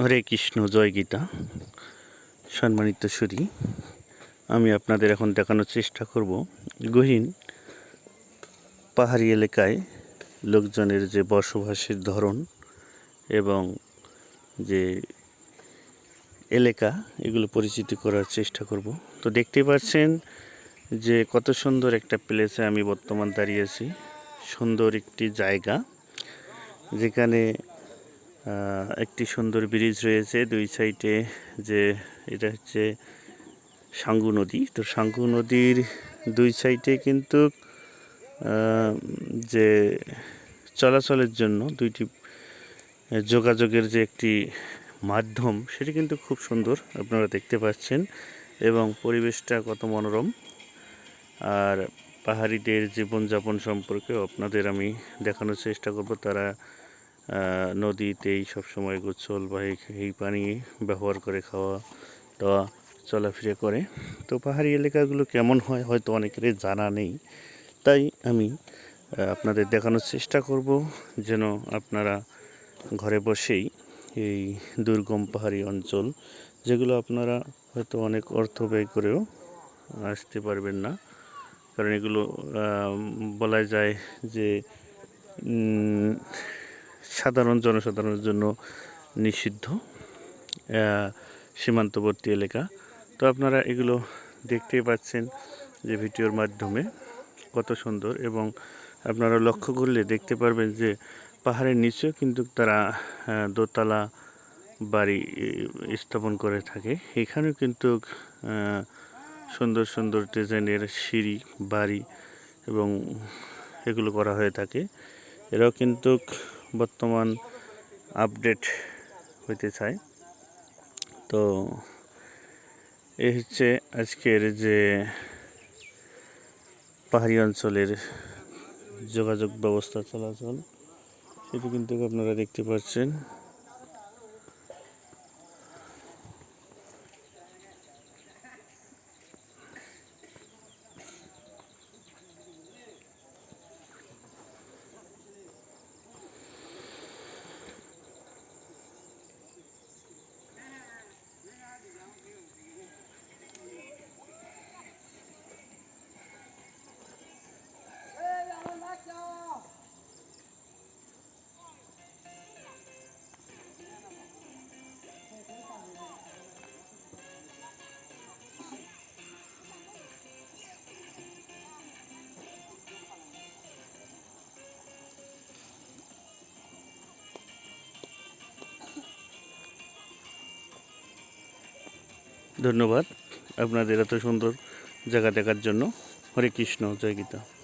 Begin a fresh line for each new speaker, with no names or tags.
হরে কৃষ্ণ, জয় গীতা। সম্মানিত সুরী আমি আপনাদের এখন দেখানোর চেষ্টা করব গহীন পাহাড়ি এলাকায় লোকজনের যে বসবাসের ধরন এবং যে এলাকা, এগুলো পরিচিতি করার চেষ্টা করব। তো দেখতে পাচ্ছেন যে কত সুন্দর একটা প্লেসে আমি বর্তমান দাঁড়িয়েছি সুন্দর একটি জায়গা, যেখানে একটি সুন্দর ব্রিজ রয়েছে দুই সাইডে যে এটা হচ্ছে সাঙ্গু নদী। তো সাঙ্গু নদীর দুই সাইডে কিন্তু যে চলাচলের জন্য দুইটি যোগাযোগের যে একটি মাধ্যম, সেটি কিন্তু খুব সুন্দর আপনারা দেখতে পাচ্ছেন এবং পরিবেশটা কত মনোরম। আর পাহাড়িদের জীবনযাপন সম্পর্কেও আপনাদের আমি দেখানোর চেষ্টা করব। তারা নদীতেই সবসময় গোসল বা এই- পানি ব্যবহার করে খাওয়া দাওয়া, চলাফেরা করে। তো পাহাড়ি এলাকাগুলো কেমন হয় হয়তো অনেকেরই জানা নেই। তাই আমি আপনাদের দেখানোর চেষ্টা করব যেন আপনারা ঘরে বসেই এই দুর্গম পাহাড়ি অঞ্চল, যেগুলো আপনারা হয়তো অনেক অর্থ ব্যয় করেও আসতে পারবেন না। কারণ এগুলো বলা যায় যে সাধারণ জনসাধারণের জন্য নিষিদ্ধ সীমান্তবর্তী এলাকা। তো আপনারা এগুলো দেখতেই পাচ্ছেন যে ভিডিওর মাধ্যমে কত সুন্দর এবং আপনারা লক্ষ্য করলে দেখতে পারবেন যে পাহাড়ের নিচেও কিন্তু তারা দোতলা বাড়ি স্থাপন করে থাকে। এখানেও কিন্তু সুন্দর সুন্দর ডিজাইনের সিঁড়ি, বাড়ি এবং এগুলো করা হয়ে থাকে। এরাও কিন্তু বর্তমান আপডেট হইতে চাই। তো এই হচ্ছে আজকের যে পাহাড়ি অঞ্চলের যোগাযোগ ব্যবস্থা চলাচল, সেটি কিন্তু আপনারা দেখতে পাচ্ছেন। ধন্যবাদ। আপনাদের এত সুন্দর জায়গা দেখার জন্য। হরে কৃষ্ণ জয় গীতা।